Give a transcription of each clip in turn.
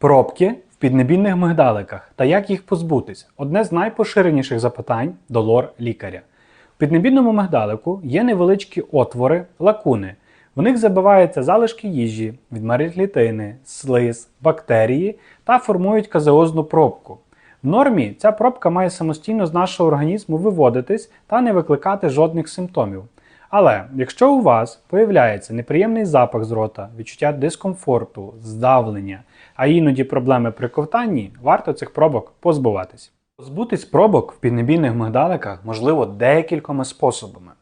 Пробки в піднебінних мигдаликах та як їх позбутись одне з найпоширеніших запитань до лор-лікаря. В піднебінному мигдалику є невеличкі отвори, лакуни. В них забиваються залишки їжі, відмери клітини, слиз, бактерії та формують казеозну пробку. В нормі ця пробка має самостійно з нашого організму виводитись та не викликати жодних симптомів. Але якщо у вас появляється неприємний запах з рота, відчуття дискомфорту, здавлення, а іноді проблеми при ковтанні, варто цих пробок позбуватись. Позбутись пробок в піднебійних мигдаликах можливо декількома способами.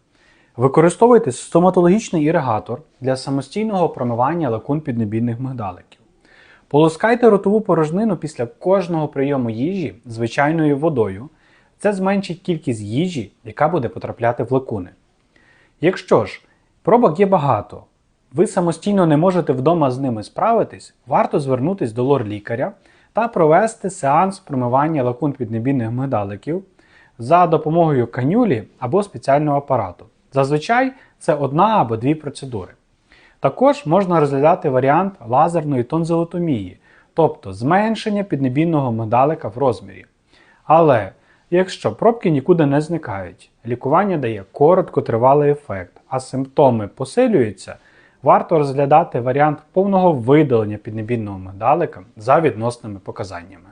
Використовуйте стоматологічний іригатор для самостійного промивання лакун піднебійних мигдаликів. Полоскайте ротову порожнину після кожного прийому їжі звичайною водою. Це зменшить кількість їжі, яка буде потрапляти в лакуни. Якщо ж пробок є багато, ви самостійно не можете вдома з ними справитись, варто звернутися до лор-лікаря та провести сеанс промивання лакун піднебійних мигдаликів за допомогою канюлі або спеціального апарату. Зазвичай це одна або дві процедури. Також можна розглядати варіант лазерної тонзилотомії, тобто зменшення піднебійного мигдалика в розмірі. Але якщо пробки нікуди не зникають, лікування дає короткотривалий ефект, а симптоми посилюються, варто розглядати варіант повного видалення піднебінного медалика за відносними показаннями.